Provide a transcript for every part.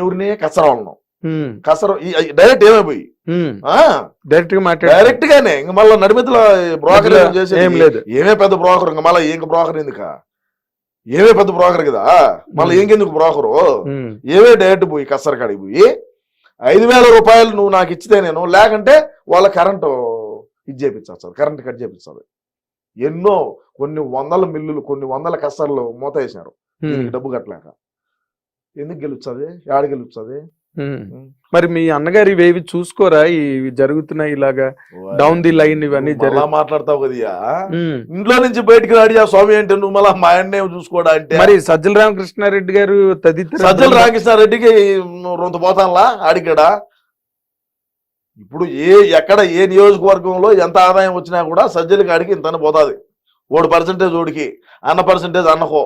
ఎవరిని? కసర వాళ్ళను ఉమ్, కసర డైరెక్ట్ ఏమైపోయి డైరెక్ట్గా డైరెక్ట్ గానే. ఇంక మళ్ళీ నడిమితల బ్రోకర్ ఏం లేదు. ఏమే పెద్ద బ్రోకర్? ఇంక మళ్ళీ ఇంక బ్రోకర్ ఎందుక? ఏమే పెద్ద బ్రోకర్ కదా? మళ్ళీ. ఇంకెందుకు బ్రోకరు? ఏవే డైరెక్ట్ పోయి కස්සర కాడికి పోయి? ఐదు వేల రూపాయలు నువ్వు నాకు ఇచ్చితే నేను లేకంటే వాళ్ళ కరెంటు ఇది చేపించాలి కరెంట్ కట్ చేపించాలి ఎన్నో కొన్ని వందల మిల్లులు కొన్ని వందల కస్తర్లు మూత వేసినారు డబ్బు కట్టలేక. ఎందుకు గెలుస్తుంది? యాడ గెలుస్తుంది. మరి మీ అన్నగారు ఇవేవి చూసుకోరా? ఇవి జరుగుతున్నాయి ఇలాగా డౌన్ ది లైన్ ఇవన్నీ మాట్లాడతావు కదయ్యా. ఇంట్లో నుంచి బయటికి రాడి ఆ స్వామి అంటే నువ్వు మళ్ళా మా ఆయన్నే చూసుకోవడా అంటే? మరి సజ్జల రామకృష్ణారెడ్డి గారు తదితర సజ్జల రామకృష్ణారెడ్డికి రొంత పోతానులా ఆడికాడ? ఇప్పుడు ఏ ఎక్కడ ఏ నియోజకవర్గంలో ఎంత ఆదాయం వచ్చినా కూడా సజ్జల కాడికి ఇంత పోతాది. ఓడి పర్సెంటేజ్ ఓడికి అన్న పర్సెంటేజ్ అన్నకో.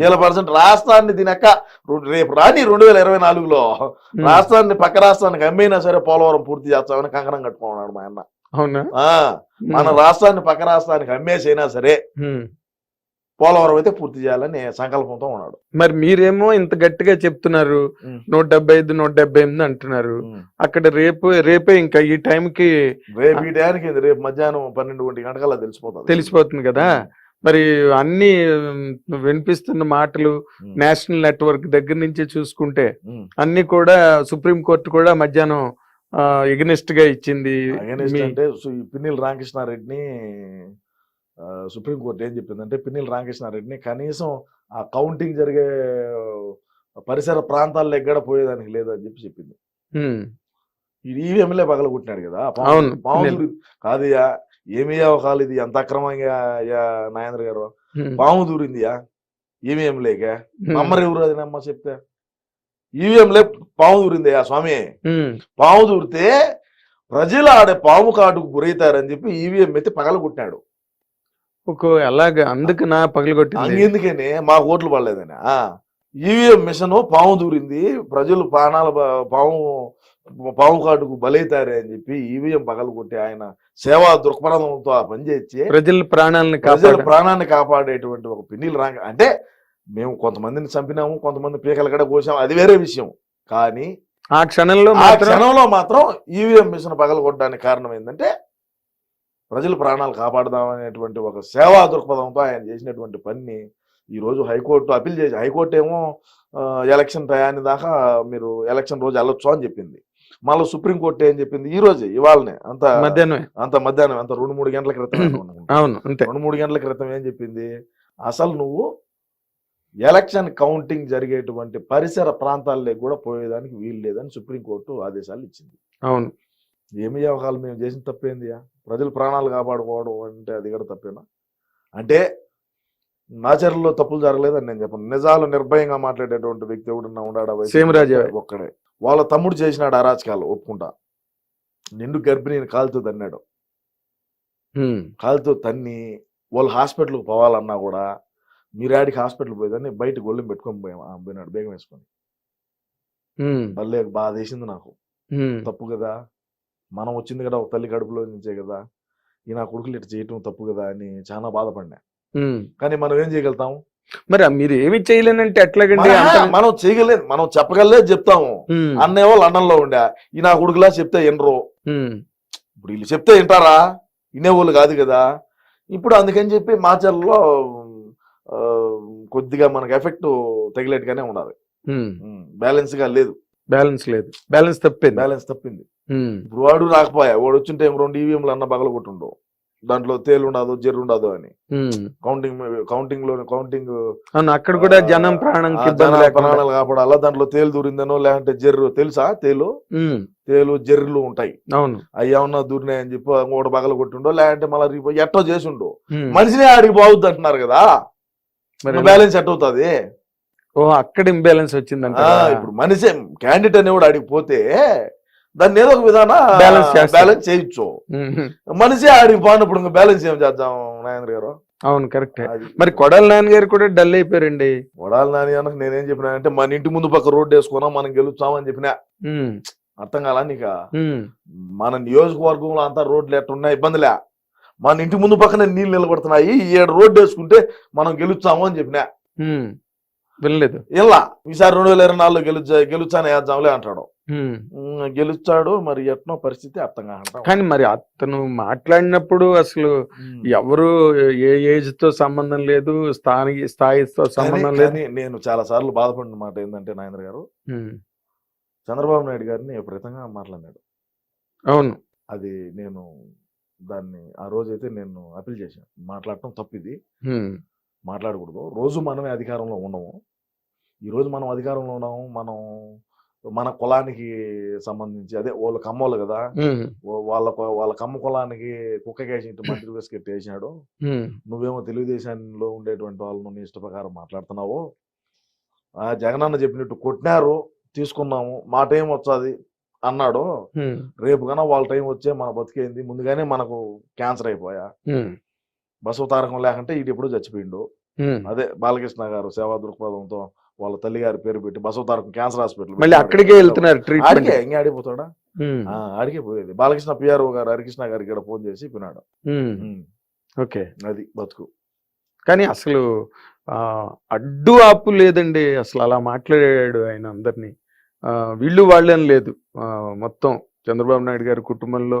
వీళ్ళ పర్సెంట్ రాష్ట్రాన్ని తినక రేపు రాని రెండు వేల ఇరవై నాలుగులో. రాష్ట్రాన్ని పక్క రాష్ట్రానికి అమ్మైనా సరే పోలవరం పూర్తి చేస్తామని కంకణం కట్టుకున్నాడు మా అన్న. అవునా? మన రాష్ట్రాన్ని పక్క రాష్ట్రానికి అమ్మేసైనా సరే. పోలవరం అయితే పూర్తి చేయాలని సంకల్పంతో ఉన్నాడు. మరి మీరేమో ఇంత గట్టిగా చెప్తున్నారు. నూట డెబ్బై ఐదు నూట డెబ్బై ఎనిమిది అంటున్నారు. అక్కడ రేపు రేపే ఇంకా ఈ టైంకి రేపు ఈ ఇది రేపు మధ్యాహ్నం పన్నెండు ఒంటి గంటకల్లా తెలిసిపోతుంది. తెలిసిపోతుంది కదా? మరి అన్ని వినిపిస్తున్న మాటలు. నేషనల్ నెట్వర్క్ దగ్గర నుంచి చూసుకుంటే. అన్ని కూడా సుప్రీం కోర్టు కూడా మధ్యాహ్నం ఎగనెస్ట్గా ఇచ్చింది. అంటే పిన్నెల రామకృష్ణారెడ్డిని సుప్రీంకోర్టు ఏం చెప్పిందంటే పిన్నెల రామకృష్ణారెడ్డిని కనీసం ఆ కౌంటింగ్ జరిగే పరిసర ప్రాంతాల్లో ఎక్కడ పోయేదానికి లేదని చెప్పి చెప్పింది. ఈవీఎంలే పగల కొట్టినాడు కదా పాము- అవును, ఏమి అవకాలు ఇది? ఎంత అక్రమంగా అయ్యా నాగేంద్ర గారు? పాము దూరిందియా? ఈవీఎం లేక? నమ్మరు ఎవరు అది నమ్మ చెప్తే? ఈవీఎంలే పాము దూరిందయ్యా స్వామి? పాము దూరితే ప్రజలు ఆడే పాము కాటుకు గురవుతారని చెప్పి ఈవీఎం ఎత్తి పగలగొట్టినాడు అలాగా అందుకు నా పగలగొట్టింది అందుకనే మా ఓట్లు పడలేదని. ఈవీఎం మిషన్ పాము దూరింది. ప్రజలు ప్రాణాల పాము పాము కాటుకు బలైతారే అని చెప్పి ఈవీఎం పగలగొట్టి ఆయన సేవా దృక్పథంతో ఆ పని చేసి ప్రజల ప్రాణాలను ప్రజల ప్రాణాన్ని కాపాడేటువంటి ఒక పిన్నిలు రాంగ అంటే మేము కొంతమందిని చంపినాము కొంతమంది పీకలు కూడా కోసాము అది వేరే విషయం. కానీ ఆ క్షణంలో ఆ క్షణంలో మాత్రం ఈవీఎం మిషన్ పగలగొట్టడానికి కారణం ఏంటంటే ప్రజల ప్రాణాలు కాపాడదామనేటువంటి ఒక సేవా దృక్పథంతో ఆయన చేసినటువంటి పని ఈ రోజు హైకోర్టు అప్పీల్ చేసి హైకోర్టు ఏమో ఎలక్షన్ టయాన్ని దాకా మీరు ఎలక్షన్ రోజు వెళ్ళొచ్చు అని చెప్పింది. మళ్ళీ సుప్రీంకోర్టు ఏం చెప్పింది? ఈ రోజే ఇవాళనే అంత మధ్యాహ్నమే. అంత మధ్యాహ్నం అంత రెండు మూడు గంటల క్రితం అవును అంతే. రెండు మూడు గంటల క్రితం ఏం చెప్పింది? అసలు నువ్వు ఎలక్షన్ కౌంటింగ్ జరిగేటువంటి పరిసర ప్రాంతాల్లో కూడా పోయేదానికి వీలు లేదని సుప్రీంకోర్టు ఆదేశాలు ఇచ్చింది. అవును. ఏమి అవకాశాలు మేము చేసిన తప్పేంది ప్రజల ప్రాణాలు కాపాడుకోవడం అంటే అది కూడా తప్పేనా? అంటే నా చర్యల్లో తప్పులు జరగలేదని నేను చెప్పను. నిజాలు నిర్భయంగా మాట్లాడేటువంటి వ్యక్తి ఎవడన్నా ఉన్నాడా సీమరాజే. ఒక్కడే. వాళ్ళ తమ్ముడు చేసినాడు అరాచకాలు ఒప్పుకుంటా. నిండు గర్భిణిని కాలుతో తన్నాడు. కాలుతో తన్ని వాళ్ళు హాస్పిటల్కి పోవాలన్నా కూడా మీరాడికి హాస్పిటల్ పోయేదాన్ని బయట గొల్లెం పెట్టుకొని పోయాం పోయినాడు బేగం వేసుకొని. భలే బాధ వేసింది నాకు తప్పు కదా? మనం వచ్చింది కదా ఒక తల్లి కడుపులో నుంచే కదా? ఈ నా కొడుకులు ఇట్లా చేయటం తప్పు కదా అని చాలా బాధపడినా. కానీ మనం ఏం చేయగలుగుతాం? మరి మీరు ఏమి చేయలేనంటే ఎట్లాగండి? మన- చేయగలేదు మనం చెప్పగలేదు చెప్తాము. అన్నేవో లండన్లో ఉండే ఈ నా కొడుకులా చెప్తే ఉమ్, ఇప్పుడు వీళ్ళు చెప్తే వింటారా? వినేవాళ్ళు కాదు కదా. ఇప్పుడు అందుకని చెప్పి మాచర్లో ఆ, కొద్దిగా మనకు ఎఫెక్ట్ తగిలేట్టుగానే ఉండాలి. బ్యాలెన్స్గా లేదు. బ్యాలెన్స్ లేదు. బ్యాలెన్స్ తప్పింది. బ్యాలెన్స్ తప్పింది. ఇప్పుడు వాడు రాకపోయా? వాడు వచ్చింటే ఏం రెండు ఈవీఎంలు అన్న బగల కొట్టుండవు దాంట్లో తేలు ఉండదు జెర్రు ఉండదు అని. కౌంటింగ్ కౌంటింగ్లో కౌంటింగ్ అక్కడ కూడా జనం లేకుండా ప్రాణాలు కాపాడాలా దాంట్లో తేలు దూరిందనో లేదంటే జెర్రు తెలుసా తేలు? తేలు జెర్రులు ఉంటాయి. అవును. అవి ఏమన్నా దూరినాయని చెప్పి ఇంకోటి బగల కొట్టుండో లేదంటే మళ్ళీ రీపో ఎట్టో చేసిండో. ఉమ్. మనిషిని ఆడికి బాగుద్ది అంటున్నారు కదా. మరి బ్యాలెన్స్ ఎట్ అవుతుంది ఓ అక్కడ ఇంబ్యాలెన్స్ వచ్చిందంట ఇప్పుడు మనిషి క్యాండిడేట్ అనేవాడు ఆడికి పోతే దాన్ని ఏదో ఒక విధాన. బ్యాలెన్స్ చేయొచ్చు మనిషి ఆడికి పోయినప్పుడు ఇంకా బ్యాలెన్స్ ఏం చేద్దాం నాయన గారు? అవును కరెక్ట్ మరి కొడాలి నాన్న గారు కూడా డల్ అయిపోయారండి. వడాలి నాని అనకు నేనేం చెప్పినా అంటే మన ఇంటి ముందు పక్క రోడ్డు వేసుకున్నా మనం గెలుస్తామని చెప్పినా. అర్థం కాలా నీక? మన నియోజకవర్గంలో అంతా రోడ్లు ఎట్టున్నా ఇబ్బందిలే. మన ఇంటి ముందు పక్కన నీళ్ళు నిలబడుతున్నాయి. ఈ ఏడు రోడ్డు వేసుకుంటే మనం గెలుస్తాము అని చెప్పినా వినలేదు. ఇలా ఈసారి రెండు వేల ఇరవై నాలుగులో గెలుచా గెలుచానే వేద్దాంలే అంటాడు. గెలుచాడు మరి ఎట్నో పరిస్థితి అర్థం కావటం కానీ మరి అతను మాట్లాడినప్పుడు అసలు ఎవరు ఏ ఏజ్తో సంబంధం లేదు స్థాయి స్థాయితో సంబంధం లేదు. నేను చాలా సార్లు బాధపడిన మాట ఏంటంటే నాయన గారు. చంద్రబాబు నాయుడు గారిని విపరీతంగా మాట్లాడినాడు. అవును. అది నేను దాన్ని ఆ రోజైతే నేను అప్పీల్ చేశాను మాట్లాడటం తప్పిది. మాట్లాడకూడదు. రోజు మనమే అధికారంలో ఉండము. ఈ రోజు మనం అధికారంలో ఉన్నాము మనం మన కులానికి సంబంధించి అదే వాళ్ళ కమ్మోళ్ళు కదా. ఉమ్. వా- వాళ్ళ వాళ్ళ కమ్మ కులానికి కుక్క కేసినట్టు మంత్రి బిస్కెట్ వేసినాడు. నువ్వేమో తెలుగుదేశంలో ఉండేటువంటి వాళ్ళను నీ ఇష్ట ప్రకారం మాట్లాడుతున్నావు. ఆ జగనన్న చెప్పినట్టు కొట్టినారు తీసుకున్నాము. మా టైం వచ్చాది అన్నాడు. రేపు కన్నా వాళ్ళ టైం వచ్చే మన బతికేంది. ముందుగానే మనకు క్యాన్సర్ అయిపోయా. బసవ తారకం లేకుంటే ఈడు ఎప్పుడు చచ్చిపోయిండు. అదే బాలకృష్ణ గారు సేవా దృక్పథంతో వాళ్ళ తల్లి గారి పేరు పెట్టి బసవ తారకం క్యాన్సర్ హాస్పిటల్ మళ్ళీ అక్కడికే వెళ్తున్నారు ఆడికే ఇంకా ఆడిపోతాడా ఆ, ఆడికే పోయేది. బాలకృష్ణ పిఆర్ఓ గారు హరికృష్ణ గారికి ఇక్కడ ఫోన్ చేసి పిన్నాడు ఉమ్, ఓకే. అది బతుకు. కానీ అసలు ఆ అడ్డు ఆపు లేదండి. అసలు అలా మాట్లాడాడు ఆయన అందరినీ. వీళ్ళు వాళ్ళని లేదు. మొత్తం చంద్రబాబు నాయుడు గారి కుటుంబంలో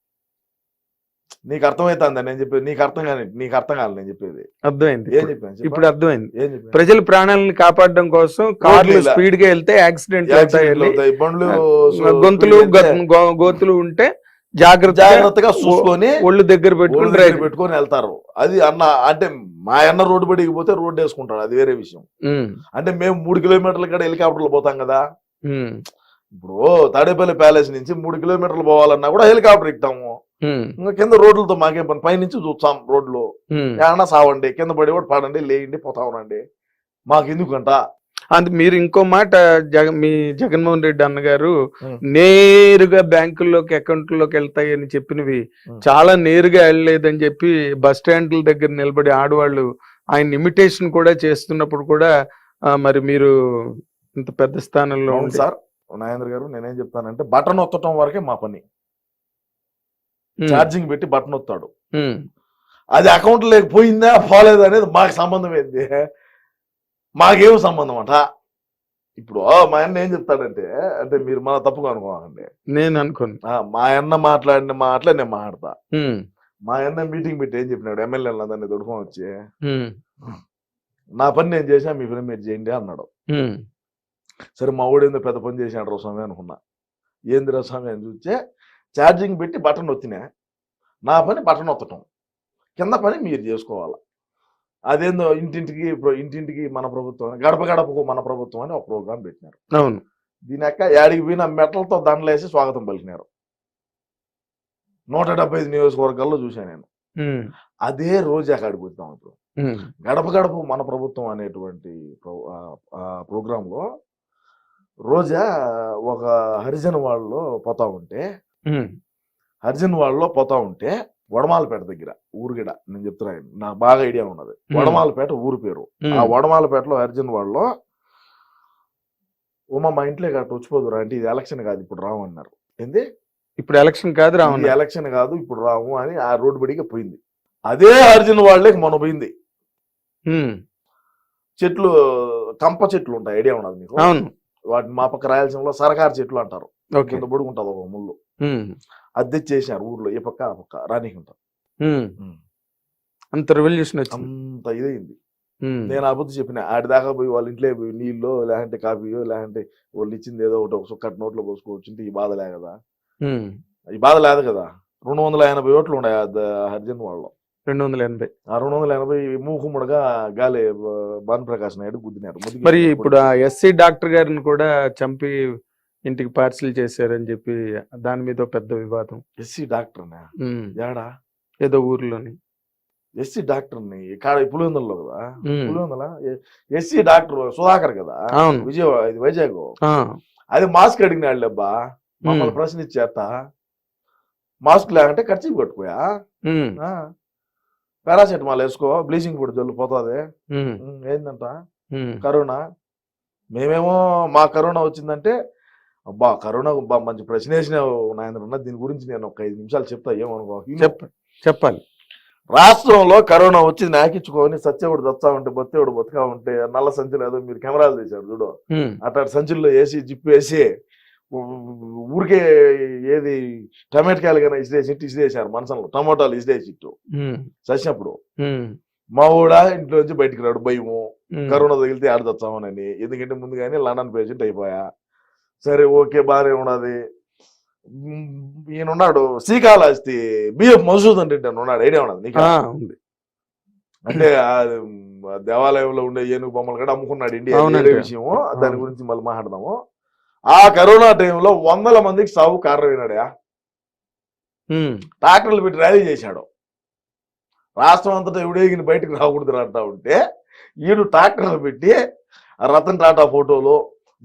నీకు అర్థమవుతుందా నేను చెప్పేది నీకు అర్థం కాని నీకు అర్థం కాదు నేను చెప్పేది. అర్థమైంది. ఏం. చెప్పాను? చెప్పు. ఇప్పుడు అర్థమైంది. ఏం చెప్పాను? ప్రజల ప్రాణాలను కాపాడడం కోసం కార్లు. స్పీడ్గా వెళ్తే యాక్సిడెంట్ అవుతాయి, బండ్లు గొంతులు గోతులు ఉంటే జాగ్రత్త జాగ్రత్తగా చూసుకొని ఒళ్ళు దగ్గర పెట్టుకుని డ్రైవ్ పెట్టుకొని వెళ్తారు. అది అన్న అంటే మా అన్న రోడ్డు బడికి పోతే రోడ్డు వేసుకుంటాడు. అది వేరే విషయం. అంటే మేము మూడు కిలోమీటర్ల కూడా హెలికాప్టర్లో పోతాం కదా? ఇప్పుడు తాడేపల్లి ప్యాలెస్ నుంచి మూడు కిలోమీటర్లు పోవాలన్నా కూడా హెలికాప్టర్ ఎక్కుతాము. ఇంకా కింద రోడ్లతో మాకేం పని? పైనుంచి చూస్తాం రోడ్లు. ఏమన్నా సావండి కింద పడి కూడా పడండి లేయండి పోతా ఉండండి. మాకు ఎందుకంట అది మీరు ఇంకో మాట జగ మీ జగన్మోహన్ రెడ్డి అన్నగారు. నేరుగా బ్యాంకుల్లోకి అకౌంట్లోకి వెళ్తాయని చెప్పినవి. చాలా నేరుగా వెళ్ళలేదని చెప్పి బస్ స్టాండ్ల దగ్గర నిలబడి ఆడవాళ్ళు ఆయన ఇమిటేషన్ కూడా చేస్తున్నప్పుడు కూడా మరి మీరు ఇంత పెద్ద స్థానంలో సార్. నాగేంద్ర గారు నేనేం చెప్తానంటే బటన్ ఒత్తటం వరకే మా పని. ఛార్జింగ్ పెట్టి బటన్ ఒత్తాడు అది అకౌంట్ లేకపోయిందా పోలేదా అనేది మాకు సంబంధం ఏంది మాకేం సంబంధం అంట? ఇప్పుడు మా అన్న ఏం చెప్తాడంటే అంటే మీరు మన తప్పుగా అనుకోవాలండి నేను అనుకోను. మా అన్న మాట్లాడిన మాటలే నేను మాట్లాడతా. మా అన్న మీటింగ్ పెట్టి ఏం చెప్పినాడు? ఎమ్మెల్యేలు అందరినీ దొడుకొని వచ్చి నా పని నేను చేసా మీ పని మీరు చేయండి అన్నాడు. సరే మా ఊడు ఏందో పెద్ద పని చేసినాడు రా స్వామి అనుకున్నా. ఏంది రా స్వామి అని చూస్తే ఛార్జింగ్ పెట్టి బటన్ ఒత్తినా నా పని బటన్ ఒత్తటం కింద పని మీరు చేసుకోవాలి. అదేందో ఇంటింటికి ఇంటింటికి మన ప్రభుత్వం గడప గడపకు మన ప్రభుత్వం అని ఒక ప్రోగ్రాం పెట్టినారు. అవును. దీని యొక్క యాడికి పోయిన మెటలతో దండలేసి స్వాగతం పలికినారు. నూట డెబ్బై ఐదు నియోజకవర్గాల్లో చూశాను నేను. అదే రోజు అక్కడికి వచ్చాం ఇప్పుడు. గడప గడప మన ప్రభుత్వం అనేటువంటి ప్రోగ్రాంలో రోజా ఒక హరిజన్ వాళ్ళలో పోతా ఉంటే హరిజన్ వాళ్ళలో పోతా ఉంటే వడమాలపేట దగ్గర ఊరుగిడ నేను చెప్తున్నా నాకు బాగా ఐడియా ఉన్నది. వడమాలపేట ఊరు పేరు. ఆ వడమాలపేటలో హరిజన్ వాళ్ళలో ఉమా మా ఇంట్లో గట్ట వచ్చిపోదురా అంటే ఇది ఎలక్షన్ కాదు ఇప్పుడు రాము అన్నారు. ఏంది? ఇప్పుడు ఎలక్షన్ కాదు రావణ ఎలక్షన్ కాదు ఇప్పుడు రాము అని ఆ రోడ్డు బడిగా పోయింది. అదే హరిజన్ వాళ్ళకి మొన్న పోయింది. చెట్లు కంప చెట్లు ఉంటాయి ఐడియా ఉన్నది మీకు అవును. వాటిని మా పక్క రాయలసీమలో సరకారు చెట్లు అంటారు. కింద పొడుగుంటది ఒక ముళ్ళు. ఉం, అది తెచ్చేసారు ఊర్లో ఏ పక్క ఆ పక్క రానికి ఉంటారు ఉం. అంత రెవల్యూషన్ అంత ఇదైంది నేను ఆ బుద్ధి చెప్పిన ఆడి దాకా పోయి వాళ్ళ ఇంట్లో పోయి నీళ్ళు లేదంటే కాఫీయో లేదంటే వాళ్ళు ఇచ్చింది ఏదో ఒకటి ఒక నోట్లో పోసుకోవచ్చు ఈ బాధ లే కదా. ఈ బాధ లేదు కదా. రెండు వందల ఎనభై ఓట్లు ఉన్నాయి హరిజన్ వాళ్ళు రెండు వందల ఎనభై ఆ రెండు వందల ఎనభై మూకుముడుగా గాలి భాను ప్రకాష్ నాయుడు గుద్దినారు. మరి ఇప్పుడు ఆ ఎస్సీ డాక్టర్ గారిని కూడా చంపి ఇంటికి పార్సిల్ చేశారని చెప్పి దాని మీద పెద్ద వివాదం. SC doctor. ఏడా ఏదో ఊర్లోని. ఎస్సీ డాక్టర్ని కాడ పులివెందుల్లో కదా. పులివెందుల? ఎస్సీ డాక్టర్ సుధాకర్ కదా? విజయవాడ ఇది వైజాగ్. అది మాస్క్ అడిగినాడు అబ్బా మమ్మల్ని ఉం. ప్రశ్న ఇచ్చేత మాస్క్ లేకంటే ఖర్చు కొట్టుకోయా. పారాసెటమాల్ వేసుకో బ్లీచింగ్ పొడి జల్లు పోతుంది. ఉం. కరోనా? మేమేమో మా కరోనా వచ్చిందంటే అబ్బా కరోనా మంచి ప్రశ్న వేసినావు నాయన దీని గురించి నేను ఒక ఐదు నిమిషాలు చెప్తా ఏమనుకో. చెప్ప చెప్పాలి. రాష్ట్రంలో కరోనా వచ్చి నాకించుకొని సత్యవుడు దత్తా ఉంటే బొత్తేవుడు బతుకా ఉంటే నల్ల సంచులు ఏదో మీరు కెమెరాలు తీశారు చూడు. ఉం. అట్లా సంచుల్లో వేసి జిప్పు వేసి ఊరికే ఏది టమాటకాయలు కానీ ఇసిరేసి ఇటు ఇసిరేసారు మనసంలో. టమాటాలు ఇసిరేసి ఇట్టు ఉం. చచ్చినప్పుడు. మా ఊడ ఇంట్లో నుంచి బయటికి రాడు భయము. కరోనా తగిలితే ఆడదచ్చామనని ఎందుకంటే ముందుగానే లండన్ పేషెంట్ అయిపోయా. సరే ఓకే బాగానే ఉన్నది. ఉమ్, ఈయన ఉన్నాడు. శ్రీకాళహస్తి బిఎఫ్ రెడ్డి అని ఉన్నాడు. ఐడియా ఉన్నది నీకు? అంటే దేవాలయంలో ఉండే ఏనుగు బొమ్మలు కూడా అమ్ముకున్నాడు ఇండియా. విషయము. దాని. గురించి మళ్ళీ మాట్లాడదాము. ఆ కరోనా టైంలో వందల మందికి సాగు కారణమైనాడా. ట్రాక్టర్లు పెట్టి ర్యాలీ చేశాడు రాష్ట్రం అంతటా ఎవడేగిన బయటకు రాకూడదు అంటా ఉంటే ఈడు ట్రాక్టర్లు పెట్టి రతన్ టాటా ఫోటోలు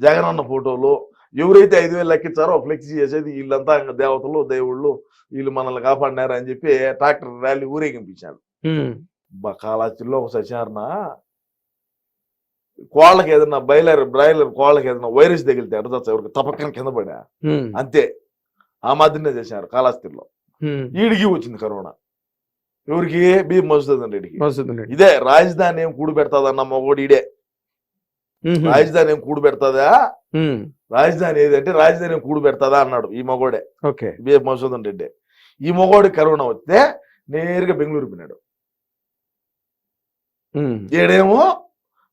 జగన్ అన్న ఫోటోలు ఎవరైతే ఐదు వేలు లెక్కించారో ఫ్లెక్సీ చేసేది వీళ్ళంతా ఇంకా దేవతలు దేవుళ్ళు వీళ్ళు మనల్ని కాపాడినారు అని చెప్పి ట్రాక్టర్ ర్యాలీ ఊరేగింపించాడు ఉం. కాలాచిల్లో ఒక సత్యనారాయణ కోళ్ళకి ఏదైనా బయలర్ బ్రాయిలర్ కోళ్ళకి ఏదైనా వైరస్ తగిలితే ఎడతా ఎవరికి? తపక్కన కింద పడా. అంతే. ఆ మాదిరినే చేశారు కాళాస్తిలో. ఈడికి వచ్చింది కరోనా. ఎవరికి? బి మధుసూదన్ రెడ్డికి. ఇదే రాజధాని ఏం కూడు పెడతాదన్న మగోడు ఇడే. రాజధాని ఏం కూడు పెడతాదా. రాజధాని ఏదంటే రాజధాని ఏం కూడు పెడతాదా అన్నాడు ఈ మగోడే. ఓకే. బి మధుసూదన్ రెడ్డి. ఈ మగోడి కరోనా వస్తే నేరుగా బెంగళూరు పోయినాడు. ఉం.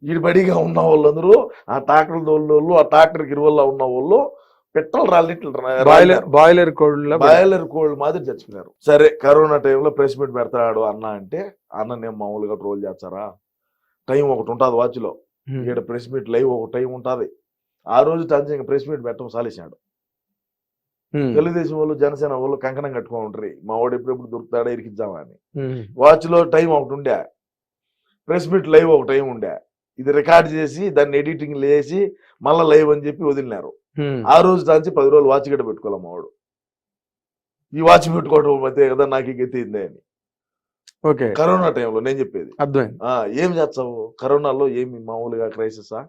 ఈడేమో ఈడు బడిగా ఉన్న వాళ్ళందరూ ఆ ట్రాక్టర్ వాళ్ళు ఆ ట్రాక్టర్ గిరువల్లో ఉన్న వాళ్ళు పెట్రోల్ రాలిట్లు బాయిలర్ బాయిలర్ కోడ్ల బాయిలర్ కోల్డ్ మాదిరి చచ్చిపోయినారు. సరే కరోనా టైంలో ప్రెస్ మీట్ పెడతాడు అన్న అంటే అన్న నేను మామూలుగా ట్రోల్ చేస్తారా? టైం ఒకటి ఉంటుంది వాచ్లో. ఈడ ప్రెస్ మీట్ లైవ్ ఒక టైం ఉంటుంది. ఆ రోజు టంచి ప్రెస్ మీట్ పెట్టడం సాలేసాడు తెలుగుదేశం వాళ్ళు జనసేన వాళ్ళు కంకణం కట్టుకొని ఉంటారు మా వాడు ఎప్పుడెప్పుడు దొరుకుతాడా ఇరికిద్దామా అని. వాచ్లో టైం ఒకటి ఉండే. ప్రెస్ మీట్ లైవ్ ఒక టైం ఉండే. ఇది రికార్డ్ చేసి దాన్ని ఎడిటింగ్ లేసి మళ్ళీ లైవ్ అని చెప్పి వదిలినారు. ఆ రోజు దాంచి పది రోజులు వాచ్ గడ్డ పెట్టుకోవాలి మా వాడు ఈ వాచ్ పెట్టుకోవడం మధ్య కదా నాకు ఈ గతి అయింది అని. ఓకే. కరోనా టైంలో నేను చెప్పేది. ఏం చేస్తావు? కరోనాలో ఏమి మామూలుగా క్రైసిసా?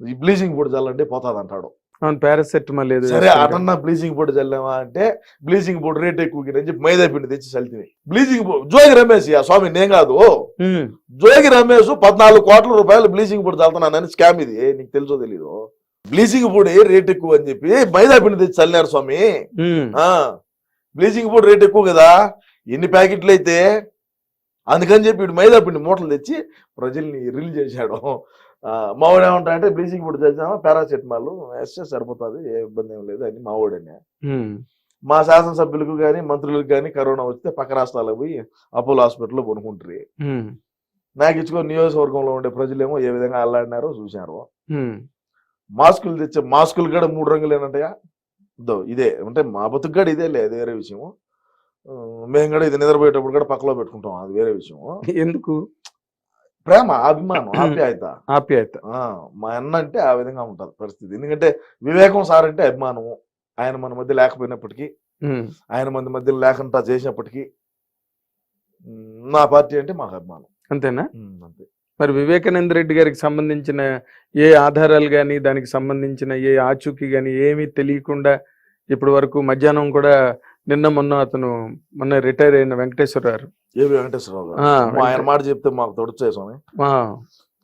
ఈ బ్లీచింగ్ పొడి చల్లంటే పోతాది అంటాడు అవును పారాసెటమాల్ ఏదో సరే. అటన్నా బ్లీచింగ్ పొడి చల్లామా అంటే బ్లీచింగ్ పొడి రేట్ ఎక్కువ అని చెప్పి మైదా పిండి తెచ్చి చల్లితిని. బ్లీచింగ్ జోగి రమేష్ ఆ స్వామి నేను కాదు. జోగి రమేష్ పద్నాలుగు కోట్ల రూపాయలు బ్లీచింగ్ పొడి చల్లుతున్నానని స్కామ్ ఇది. నీకు తెలుసో తెలీదు? బ్లీచింగ్ పొడి రేట్ ఎక్కువ అని చెప్పి మైదా పిండి తెచ్చి చల్లినారు స్వామి. బ్లీచింగ్ పౌడర్ రేట్ ఎక్కువ కదా. ఎన్ని ప్యాకెట్లు అయితే? అందుకని చెప్పి మైదా పిండి మూటలు తెచ్చి ప్రజల్ని రిల్ చేశాడు. మావాడు ఏమంటాడంటే బ్లీచింగ్ పౌడర్ తెచ్చామా పారాసెటమాల్. వేస్తే సరిపోతుంది ఏ ఇబ్బంది ఏం లేదు అని మావాడని. మా శాసనసభ్యులకు కానీ మంత్రులకు కానీ కరోనా వస్తే పక్క రాష్ట్రాలకు పోయి అపోలో హాస్పిటల్లో కొనుక్కుంటారు నాకు ఇచ్చుకో నియోజకవర్గంలో ఉండే ప్రజలేమో ఏ విధంగా అల్లాడినారో చూశారు. మాస్కులు తెచ్చే మాస్కులు కూడా మూడు రంగులు ఏంటంటయా ఇదో ఇదే. అంటే మా బతుకు కూడా ఇదే లేదు వేరే విషయం మేము కూడా ఇది నిద్రపోయేటప్పుడు కూడా పక్కలో పెట్టుకుంటాం అది వేరే విషయం ఎందుకు? ప్రేమ అభిమానం ఆప్యాయత. ఆప్యాయత. ఆ, మా అన్న అంటే ఆ విధంగా ఉంటుంది పరిస్థితి. ఎందుకంటే వివేకం సార్ అంటే అభిమానము. ఆయన మన మధ్య లేకపోయినప్పటికీ ఆయన మన మధ్య లేకుండా చేసినప్పటికీ నా పార్టీ అంటే మాకు అభిమానం. అంతేనా? అంతే. మరి వివేకానంద రెడ్డి గారికి సంబంధించిన ఏ ఆధారాలు కానీ దానికి సంబంధించిన ఏ ఆచూకీ కానీ ఏమీ తెలియకుండా ఇప్పటి వరకు మధ్యాహ్నం కూడా నిన్న మొన్న అతను మొన్న రిటైర్ అయిన వెంకటేశ్వరరావు ఏవి వెంకటేశ్వరరావు గారు. ఆయన మాట చెప్తే మాకు తొడుచే స్వామి.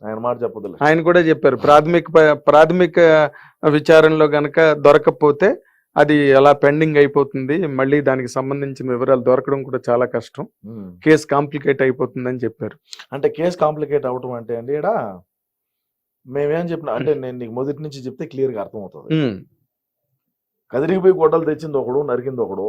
ఆయన మాట చెప్పదులే ఆయన కూడా చెప్పారు ప్రాథమిక ప్రాథమిక విచారణలో గనక దొరకకపోతే అది అలా పెండింగ్ అయిపోతుంది మళ్ళీ దానికి సంబంధించిన వివరాలు దొరకడం కూడా చాలా కష్టం. కేసు కాంప్లికేట్ అయిపోతుందని చెప్పారు. అంటే కేసు కాంప్లికేట్ అవటం అంటే అండి ఇక్కడ మేమేం చెప్పిన అంటే నేను నీకు మొదటి నుంచి చెప్తే క్లియర్గా అర్థమవుతుంది కదిరిగిపోయి గొడ్డలు తెచ్చింది ఒకడు నరికింది ఒకడు.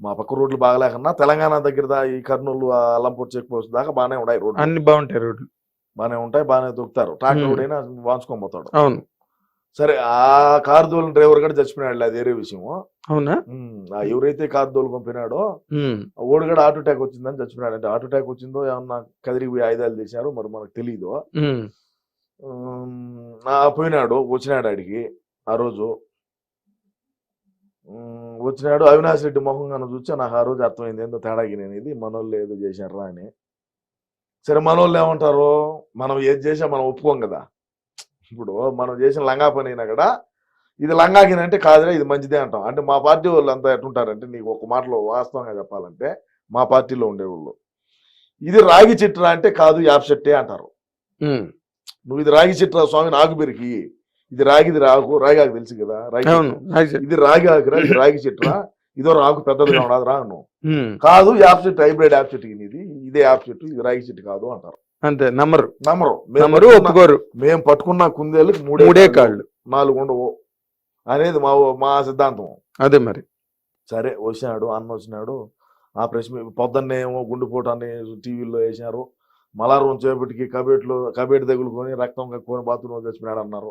మా పక్క రోడ్లు బాగలేకన్నా తెలంగాణ దగ్గర దా ఈ కర్నూలు ఆ అల్లంపూర్ చెక్ పోస్ట్ దాకా బాగానే ఉన్నాయి రోడ్లు. అన్ని బాగుంటాయి రోడ్లు. బాగానే ఉంటాయి బాగానే దొరుకుతారు. ట్రాక్టర్. ఓడైనా వాంచుకొని పోతాడు. అవును. సరే ఆ కారు దోలిన డ్రైవర్ కూడా చచ్చిపోయినాడు అది వేరే విషయం అవునా? ఎవరైతే కారు ఉమ్, ఆ ఓడి కూడా హార్ట్ అటాక్ వచ్చిందని చచ్చిపోయినాడు అంటే హార్ట్ అటాక్ వచ్చిందో ఏమన్నా కదిరిపోయి ఆయుధాలు తీశారు మరి మనకు తెలియదు పోయినాడు వచ్చినాడు ఆడికి ఆ రోజు. వచ్చినాడు అవినాష్ రెడ్డి మొహం కన్నా చూస్తే నాకు ఆ రోజు అర్థమైంది ఏందో తేడాకి నేను ఇది మనోళ్ళు ఏదో చేశారా అని. సరే మనోళ్ళు ఏమంటారు? మనం ఏది చేసా మనం ఒప్పుకోం కదా. ఇప్పుడు మనం చేసిన లంగా పని అయినా కూడా ఇది లంగాకిన అంటే కాదురా ఇది మంచిదే అంటాం. అంటే మా పార్టీ వాళ్ళు అంతా ఎట్టుంటారంటే నీకు ఒక మాటలో వాస్తవంగా చెప్పాలంటే మా పార్టీలో ఉండేవాళ్ళు. ఇది రాగి చెట్టురా అంటే కాదు యాప్ చెట్టే అంటారు. నువ్వు ఇది రాగి చెట్టు స్వామి నాకు పెరికి ఇది రాగిది రాకు రాగి ఆకు తెలుసు కదా రాగి ఇది రాగి ఆకురా ఇది రాగి చెట్టురా? ఇదో రాకు పెద్దదిగా ఉండదు రా అను కాదు యాప్ చెట్టు హైబ్రిడ్ యాప్ చెట్టు ఇది ఇదే యాప్ చెట్టు ఇది రాగి చెట్టు కాదు అంటారు. అంతే నమ్మరు. నమ్మరు. మేము నమ్మరు ఒప్పుకోరు. మేము పట్టుకున్న కుందేళ్ళకి మూడే మూడే కాళ్ళు, నాలుగు ఉండవు. అనేది మా మా సిద్ధాంతం. అదే మరి. సరే వచ్చినాడు అన్న వచ్చినాడు. ఆ ప్రెస్ మీ- పొద్దున్నే ఏమో గుండెపోటాన్ని టీవీలో వేసినారు. మలారం చేపటికి కబేట్లు కబేట్ తగులుకొని రక్తం కక్కుని బాత్రూంలో చచ్చిపోయాడు అన్నారు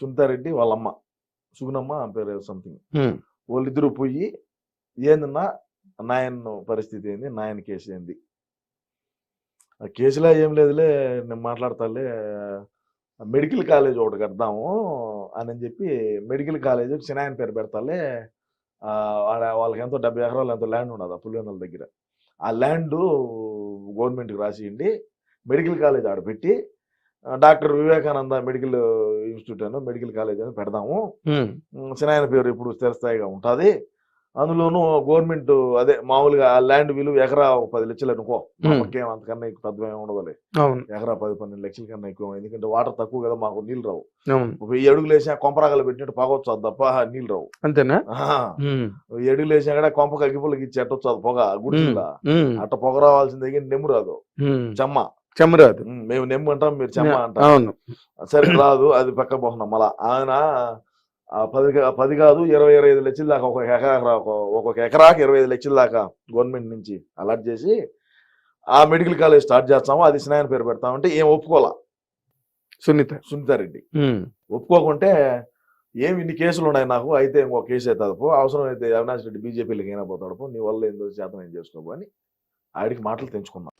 సునీతారెడ్డి వాళ్ళ అమ్మ సుగుణమ్మ పేరు సంథింగ్ వాళ్ళిద్దరూ పోయి ఏందన్నా నాయన పరిస్థితి ఏంది? నాయన కేసు ఏంది? ఆ కేసులో ఏం లేదులే నేను మాట్లాడతాలే మెడికల్ కాలేజ్ ఒకటి కడదాము అని చెప్పి మెడికల్ కాలేజ్ సినాయన పేరు పెడతాలే వాళ్ళకి ఎంతో డెబ్బై ఎకరాలు ఎంతో ల్యాండ్ ఉన్నది ఆ పులివెందుల దగ్గర. ఆ ల్యాండ్ గవర్నమెంట్కి రాసియండి మెడికల్ కాలేజ్ ఆడ పెట్టి ఆ, డాక్టర్ వివేకానంద మెడికల్ ఇన్స్టిట్యూట్ అని మెడికల్ కాలేజ్ అని పెడదాము. సినాయన పేరు ఇప్పుడు స్థిరస్థాయిగా ఉంటుంది. అందులోనూ గవర్నమెంట్ అదే మామూలుగా ఆ ల్యాండ్ విలువ ఎకరా ఒక పది లక్షలు అనుకో. మాకేం అంతకన్నా ఎక్కువ ఉండదులే అవును. ఎకరా పది పన్నెండు లక్షల కన్నా ఎక్కువ ఎందుకంటే వాటర్ తక్కువ కదా మాకు నీళ్ళు రావు. వెయ్యి అడుగులు వేసినా కొంపరాగలు పెట్టినట్టు పాగొచ్చు అది తప్ప నీళ్ళు రావు. అంతేనా? వెయ్యి అడుగులు వేసినా కూడా కొంప అగ్గిపుల్లకి ఇచ్చి ఎట్టొచ్చు అది పొగ గుడిలా ఉమ్, అట్ట పొగ నెమ్ము రాదు. ఉమ్. చెమ్మ. చెమరాదు. మేము నెమ్ము అంటాం మీరు చెమ్మ అంటాం అవును. సరే రాదు అది పక్క పోతున్నాం మళ్ళా ఆయన పది పది కాదు ఇరవై ఇరవై ఐదు లక్షల దాకా ఒక ఎకరా ఒక- ఒక్కొక్క ఎకరాకి ఇరవై ఐదు లక్షల దాకా గవర్నమెంట్ నుంచి అలాట్ చేసి ఆ మెడికల్ కాలేజ్ స్టార్ట్ చేస్తాము. అది స్నాయన పేరు పెడతామంటే ఏం ఒప్పుకోవాలా సునీత సునీతారెడ్డి ఒప్పుకోకుంటే ఏమి ఇన్ని కేసులు ఉన్నాయి నాకు? అయితే ఇంకో కేసు అవుతుంది అవసరం అయితే అవినాష్ రెడ్డి బీజేపీలోకి అయినా పోతాడు. నీ వల్ల ఏందో శాతం ఏం చేసుకోబో అని ఆడికి మాటలు తెంచుకున్నాం.